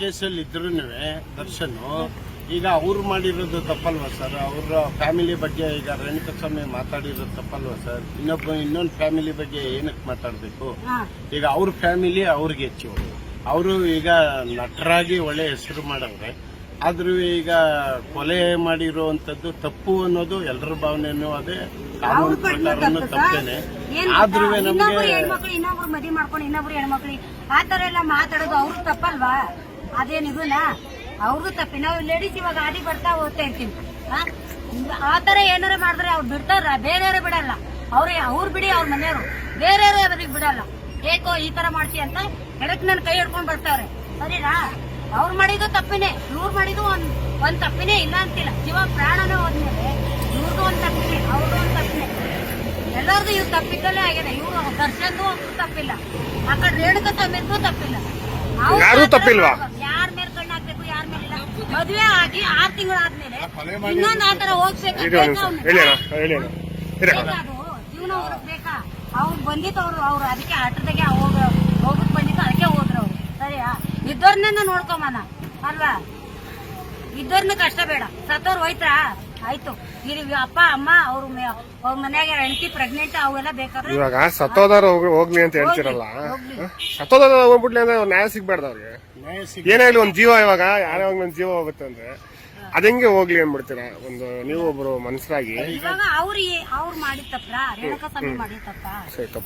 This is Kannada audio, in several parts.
ಕೇಸಲ್ಲಿ ಇದ್ರೂ ದರ್ಶನ್ ಈಗ ಅವ್ರು ಮಾಡಿರೋದು ತಪ್ಪಲ್ವಾ ಸರ್? ಅವ್ರ ಫ್ಯಾಮಿಲಿ ಬಗ್ಗೆ ಈಗ ರೇಣುಕಸ್ವಾಮಿ ಮಾತಾಡಿರೋದು ತಪ್ಪಲ್ವಾ ಸರ್? ಇನ್ನೊಬ್ಬ ಇನ್ನೊಂದು ಫ್ಯಾಮಿಲಿ ಬಗ್ಗೆ ಏನಕ್ಕೆ ಮಾತಾಡಬೇಕು? ಈಗ ಅವ್ರ ಫ್ಯಾಮಿಲಿ ಅವ್ರಿಗೆ ಹೆಚ್ಚು. ಅವರು ಈಗ ನಟರಾಗಿ ಒಳ್ಳೆ ಹೆಸರು ಮಾಡವ್ರೆ. ಆದ್ರೂ ಈಗ ಕೊಲೆ ಮಾಡಿರುವಂಥದ್ದು ತಪ್ಪು ಅನ್ನೋದು ಎಲ್ಲರ ಭಾವನೆನೂ ಅದೇ. ಕಾನೂನು ಪ್ರಕಾರನೂ ತಪ್ಪೇನೆ. ಆದ್ರೂ ನಮಗೆ ಹೆಣ್ಮಕ್ಳು ಇನ್ನೊಬ್ರು ಮದುವೆ ಮಾಡ್ಕೊಂಡು ಇನ್ನೊಬ್ರು ಹೆಣ್ಮಕ್ಳು ಆ ತರ ಎಲ್ಲ ಮಾತಾಡೋದು ಅವ್ರು ತಪ್ಪಲ್ವಾ? ಅದೇನ್ ಇದನ್ನ ಅವ್ರದ್ದು ತಪ್ಪಿ ನಾವು ಲೇಡೀಸ್ ಇವಾಗ ಗಾಡಿ ಬರ್ತಾ ಹೋಗ್ತಾ ಇರ್ತೀವಿ. ಆ? ತರ ಏನಾರ ಮಾಡಿದ್ರೆ ಅವ್ರು ಬಿಡ್ತಾರ? ಬೇರೆಯವ್ರು ಬಿಡಲ್ಲ. ಅವ್ರೇ ಅವ್ರು ಬಿಡಿ ಅವ್ರ ಮನೆಯವರು. ಬೇರೆಯವ್ರು ಅವ್ರಿಗೆ ಬಿಡಲ್ಲ. ಏಕೋ ಈ ತರ ಮಾಡ್ತಿ ಅಂತ ಎಡಕ್ ನನ್ನ ಕೈ ಹಿಡ್ಕೊಂಡ್ ಬರ್ತಾವ್ರೆ ಸರಿನಾ? ಅವ್ರು ಮಾಡಿದ್ದು ತಪ್ಪಿನೇ. ಇವ್ರು ಮಾಡಿದ್ದು ಒಂದ್ ಒಂದ್ ತಪ್ಪಿನೇ ಇಲ್ಲ ಅಂತಿಲ್ಲ. ಜೀವ ಪ್ರಾಣನೇ ಹೋದ್ಮೇಲೆ ಇವ್ರದ್ದು ಒಂದ್ ತಪ್ಪಿನೇ ಅವ್ರದ್ದು ಒಂದ್ ತಪ್ಪಿನೇ. ಎಲ್ಲರದು ಇವ್ರು ತಪ್ಪಿದ್ದಲ್ಲೇ ಆಗಿದೆ. ಇವ್ರು ದರ್ಶನ್ದು ಒಂದು ತಪ್ಪಿಲ್ಲ. ಆ ಕಡೆ ರೇಣುಕ ತಪ್ಪಿದ್ದು ತಪ್ಪಿಲ್ಲ. ಯಾರು ತಪ್ಪಿಲ್ವಾ? ಯಾರ ಮೇಲೆ ಕಣ್ಣು ಹಾಕ್ಬೇಕು ಯಾರ ಮೇಲೆ ಇಲ್ಲ ಮದ್ವೆ ಆಗಿ ಆರ್ ತಿಂಗಳಾದ್ಮೇಲೆ ಇನ್ನೊಂದ್ ಆತರ ಹೋಗ್ಬೇಕು ಜೀವನ ಅವ್ರಿಗೆ ಬೇಕಾ? ಅವ್ರು ಬಂದಿತ್ತು ಅವ್ರು ಅವ್ರು ಅದಕ್ಕೆ ಆಟದಾಗೆ ಹೋಗ ಹೋಗಕ್ ಬಂದಿತ್ತು ಅದಕ್ಕೆ ಹೋದ್ರು ಅವ್ರು. ಸರಿಯಾ? ಇದ್ದವ್ರನ್ನ ನೋಡ್ಕೊಂಬನ ಅಲ್ವಾ? ಇದ್ದವ್ರನ್ನ ಕಷ್ಟ ಬೇಡ. ಸತ್ತವ್ರು ಹೋಯ್ತಾ? ಆಯ್ತು. ಇಲ್ಲಿ ಅಪ್ಪ ಅಮ್ಮ ಅವ್ರ ಅವ್ರ ಮನ್ಯಾಗ ಹೆಂಡತಿ ಪ್ರೆಗ್ನೆಂಟ್ ಅವೆಲ್ಲ ಬೇಕಾದ್ರೆ ಇವಾಗ ಸತ್ತೋದಾರ ಹೋಗ್ಲಿ ಅಂತ ಹೇಳ್ತಿರಲ್ಲ. ಸತ್ತೋದಾರ ಹೋಗ್ಬಿಡ್ಲಿ ಅಂದ್ರೆ ನ್ಯಾಯ ಸಿಗ್ಬಾರ್ದು ಅವ್ರಿಗೆ. ಏನೇ ಆಗಲಿ ಒಂದ್ ಜೀವ ಇವಾಗ ಯಾರೇ ಒಂದ್ ಜೀವ ಹೋಗುತ್ತೆ ಅಂದ್ರೆ ಅದಂಗೆ ಹೋಗ್ಲಿ ಅಂದ್ಬಿಡ್ತೀರಾ? ಒಂದು ನೀವು ಒಬ್ರು ಮನುಷ್ಯರಾಗಿ ಇವಾಗ ಅವ್ರು ಅವ್ರು ಮಾಡಿದ ತಪ್ಪ ರೇಣುಕಾ ಸ್ವಾಮಿ ಮಾಡಿದ ತಪ್ಪ.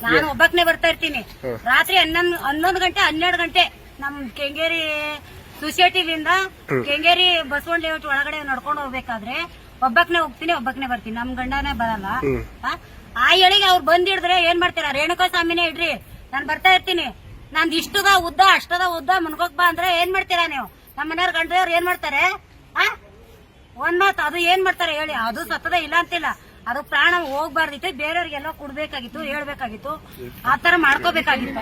ನಾನು ಒಬ್ಬಕ್ನೆ ಬರ್ತಾ ಇರ್ತೀನಿ. ರಾತ್ರಿ ಹನ್ನೊಂದು ಹನ್ನೊಂದು ಗಂಟೆ ಹನ್ನೆರಡು ಗಂಟೆ ನಮ್ ಕೆಂಗೇರಿ ಸೊಸೈಟಿಲಿಂದ ಕೆಂಗೇರಿ ಬಸವಣ್ಣ ಲೇಔಟ್ ಒಳಗಡೆ ನಡ್ಕೊಂಡು ಹೋಗ್ಬೇಕಾದ್ರೆ ಒಬ್ಬಕ್ನೆ ಹೋಗ್ತೀನಿ ಒಬ್ಬಕ್ನೆ ಬರ್ತೀನಿ. ನಮ್ ಗಂಡನೇ ಬರಲ್ಲ. ಆ? ಆ ಎಳಿಗೆ ಅವ್ರು ಬಂದಿಡಿದ್ರೆ ಏನ್ ಮಾಡ್ತೀರಾ? ರೇಣುಕಾ ಸ್ವಾಮಿನೇ ಇಡ್ರಿ. ನಾನ್ ಬರ್ತಾ ಇರ್ತೀನಿ. ನಂದ್ ಇಷ್ಟದ ಉದ್ದ, ಅಷ್ಟದ ಉದ್ದ ಮುನ್ಗೋಕ್ ಬಾ ಅಂದ್ರೆ ಏನ್ ಮಾಡ್ತೀರಾ ನೀವು? ನಮ್ಮ ಮನೆಯವ್ರ ಗಂಡದವ್ರು ಏನ್ ಮಾಡ್ತಾರೆ? ಆ? ಒಂದ್ ಮಾತು, ಅದು ಏನ್ ಮಾಡ್ತಾರೆ ಹೇಳಿ. ಅದು ಸತ್ತದ ಇಲ್ಲ ಅಂತಿಲ್ಲ. ಅದು ಪ್ರಾಣ ಹೋಗ್ಬಾರ್ದಿತ್ತು, ಬೇರೆಯವ್ರಿಗೆಲ್ಲ ಕೊಡ್ಬೇಕಾಗಿತ್ತು, ಹೇಳ್ಬೇಕಾಗಿತ್ತು. ಆ ತರ ಮಾಡ್ಕೋಬೇಕಾಗಿತ್ತು.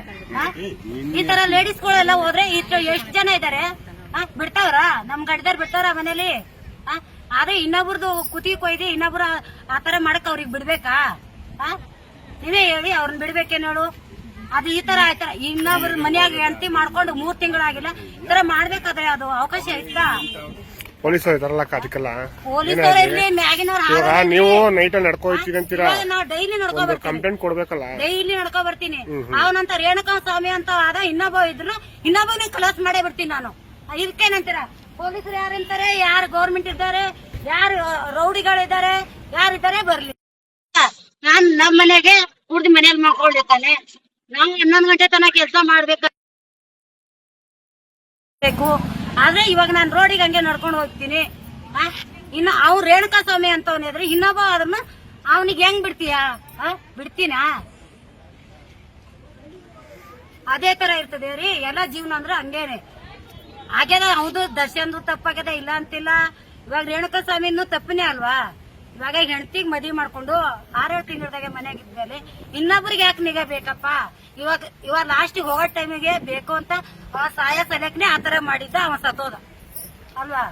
ಈ ತರ ಲೇಡೀಸ್ಗಳೆಲ್ಲ ಹೋದ್ರೆ ಇಷ್ಟು ಎಷ್ಟ್ ಜನ ಇದಾರೆ? ಬಿಡ್ತಾವ್ರ? ನಮ್ ಗಡ್ದಾರ್ ಬಿಡ್ತಾವ್ರ ಮನೇಲಿ? ಆದ್ರೆ ಇನ್ನೊಬ್ರದ್ದು ಕುತಿ ಕೊಯ್ದು ಇನ್ನೊಬ್ರು ಆ ತರ ಮಾಡಕ್ ಅವ್ರಿಗೆ ಬಿಡ್ಬೇಕಾ? ನೀವೇ ಹೇಳಿ ಅವ್ರನ್ನ ಬಿಡ್ಬೇಕೇನ್ ಹೇಳು? ಅದು ಈ ತರ ಆಯ್ತಾ? ಇನ್ನೊಬ್ರ ಮನ್ಯಾಗ ಹೆಂಡತಿ ಮಾಡ್ಕೊಂಡು ಮೂರ್ ತಿಂಗಳಾಗಿಲ್ಲ. ಈ ತರ ಮಾಡ್ಬೇಕಾದ್ರೆ ಅದು ಅವಕಾಶ ಐತಾ ಪೊಲೀಸರು ಇದಾರಲ್ಲ ಅದಕ್ಕೆಲ್ಲ? ಪೊಲೀಸವ್ರ ಇರ್ಲಿ ಮ್ಯಾಗಿನವ್ರ ಇವಾಗ ನೀವು ನೈಟ್ ನಡ್ಕೊ ಹೋಗ್ತೀವಿ ಅಂತೀರಾ ನಾವು ಡೈಲಿ ನಡ್ಕೊ ಒಂದು ಬರ್ತೀವಿ ಕಂಪ್ಲೇಂಟ್ ಕೊಡ್ಬೇಕಲ್ಲ? ಡೈಲಿ ನಡ್ಕೊ ಬರ್ತೀನಿ. ಅವನಂತ ರೇಣುಕಾ ಸ್ವಾಮಿ ಅಂತ ಆದ ಇನ್ನೊಬ್ಬ ಇದ್ರು ಇನ್ನೊಬ್ಬನ ಕ್ಲಾಸ್ ಮಾಡೇ ಬಿಡ್ತೀನಿ ನಾನು. ಇದಕ್ಕೇನಂತೀರ? ಪೊಲೀಸರು ಯಾರಂತಾರೆ ಯಾರು ಗೌರ್ಮೆಂಟ್ ಇದ್ದಾರೆ? ಯಾರು ರೌಡಿಗಳಿದ್ದಾರೆ? ಯಾರಿದ್ದಾರೆ? ಬರ್ಲಿ. ನಾನ್ ನಮ್ ಮನೆಗೆ ಕುಡ್ದು ಮನೇಲಿ ಮಾಡ್ಕೊಂಡಿರ್ತಾನೆ ನಾವು ಹನ್ನೊಂದು ಗಂಟೆ ತನಕ ಕೆಲಸ ಮಾಡ್ಬೇಕು. ಬೇಕು. ಆದ್ರೆ ಇವಾಗ ನಾನು ರೋಡಿಗೆ ಹಂಗೆ ನಡ್ಕೊಂಡು ಹೋಗ್ತೀನಿ? ಇನ್ನು ಅವ್ ರೇಣುಕಾ ಸ್ವಾಮಿ ಅಂತವನಿದ್ರೆ ಇನ್ನೊಬ್ಬ ಅದನ್ನ ಅವನಿಗೆ ಹೆಂಗ್ ಬಿಡ್ತೀಯ? ಬಿಡ್ತೀನಾ? ಅದೇ ತರ ಇರ್ತದೆ ರೀ. ಎಲ್ಲ ಜೀವನ ಅಂದ್ರೆ ಹಂಗೇನೆ. ಆಗ್ಯದ ಹೌದು, ದರ್ಶನ್ದು ತಪ್ಪಾಗ್ಯದ ಇಲ್ಲ ಅಂತಿಲ್ಲ. ಇವಾಗ ರೇಣುಕಾ ಸ್ವಾಮಿನೂ ತಪ್ಪನೇ ಅಲ್ವಾ? ಇವಾಗ ಹೆಂಡತಿಗ್ ಮದ್ವಿ ಮಾಡ್ಕೊಂಡು ಆರೇಳು ತಿಂಗಳದಾಗೆ ಮನೆಯಾಗ ಇದ್ಮೇಲೆ ಇನ್ನೊಬ್ರಿಗೆ ಯಾಕೆ ನಿಗಾ ಬೇಕಪ್ಪ? ಇವಾಗ ಇವಾಗ ಲಾಸ್ಟಿಗೆ ಹೋಗೋ ಟೈಮಿಗೆ ಬೇಕು ಅಂತ ಅವ ಸಾಯ ಸಲಕ್ನೆ ಆತರ ಮಾಡಿದ್ದ ಅವ ಸತ್ತೋದ ಅಲ್ವಾ?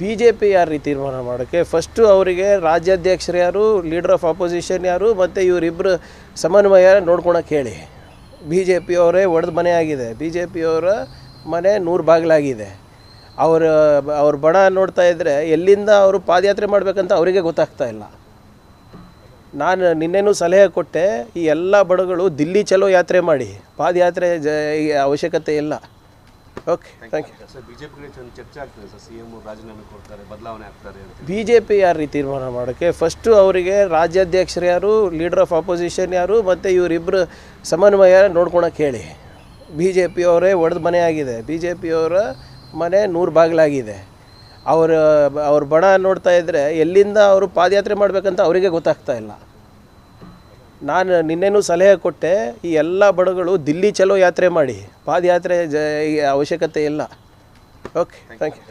ಬಿ ಜೆ ಪಿ ಯಾರು ರೀತಿ ತೀರ್ಮಾನ ಮಾಡೋಕ್ಕೆ ಫಸ್ಟು ಅವರಿಗೆ ರಾಜ್ಯಾಧ್ಯಕ್ಷರು ಯಾರು ಲೀಡರ್ ಆಫ್ ಅಪೋಸಿಷನ್ ಯಾರು, ಮತ್ತು ಇವರಿಬ್ಬರು ಸಮನ್ವಯ ನೋಡ್ಕೊಳಕ್ಕೆ ಹೇಳಿ. ಬಿ ಜೆ ಪಿಯವರೇ ಒಡೆದ ಮನೆ ಆಗಿದೆ. ಬಿ ಜೆ ಪಿಯವರ ಮನೆ ನೂರು ಬಾಗಿಲಾಗಿದೆ. ಅವರ, ಅವ್ರ ಬಣ ನೋಡ್ತಾ ಇದ್ದರೆ ಎಲ್ಲಿಂದ ಅವರು ಪಾದಯಾತ್ರೆ ಮಾಡಬೇಕಂತ ಅವರಿಗೆ ಗೊತ್ತಾಗ್ತಾ ಇಲ್ಲ. ನಾನು ನಿನ್ನೆನೂ ಸಲಹೆ ಕೊಟ್ಟೆ, ಈ ಎಲ್ಲ ಬಡಗಳು ದಿಲ್ಲಿ ಚಲೋ ಯಾತ್ರೆ ಮಾಡಿ. ಪಾದಯಾತ್ರೆ ಜ ಅವಶ್ಯಕತೆ ಇಲ್ಲ. Okay thank you sir BJP ಒಂದು ಚರ್ಚೆ ಆಗ್ತದೆ ಸರ್. ಸಿ ರಾಜೀನಾಮೆ ಕೊಡ್ತಾರೆ ಬದಲಾವಣೆ ಆಗ್ತಾರೆ ಬಿ ಜೆ ಪಿ ಯಾರು ರೀತಿ ತೀರ್ಮಾನ ಮಾಡೋಕ್ಕೆ ಫಸ್ಟು ಅವರಿಗೆ ರಾಜ್ಯಾಧ್ಯಕ್ಷರು ಯಾರು ಲೀಡರ್ ಆಫ್ ಅಪೋಸಿಷನ್ ಯಾರು ಮತ್ತು ಇವರಿಬ್ಬರು ಸಮನ್ವಯ ನೋಡ್ಕೊಳಕ್ಕೆ ಹೇಳಿ. ಬಿ ಜೆ ಪಿಯವರೇ ಒಡೆದ ಮನೆ ಆಗಿದೆ. ಬಿ ಜೆ ಪಿಯವರ ಮನೆ ನೂರು ಬಾಗಿಲಾಗಿದೆ. ಅವರು ಅವ್ರ ಬಣ ನೋಡ್ತಾ ಇದ್ದರೆ ಎಲ್ಲಿಂದ ಅವರು ಪಾದಯಾತ್ರೆ ಮಾಡಬೇಕಂತ ಅವರಿಗೆ ಗೊತ್ತಾಗ್ತಾ ಇಲ್ಲ. ನಾನು ನಿನ್ನೆನೂ ಸಲಹೆ ಕೊಟ್ಟೆ, ಈ ಎಲ್ಲ ಬಡಗಳು ದಿಲ್ಲಿ ಚಲೋ ಯಾತ್ರೆ ಮಾಡಿ, ಪಾದಯಾತ್ರೆ ಜ ಅವಶ್ಯಕತೆ ಇಲ್ಲ. Okay thank you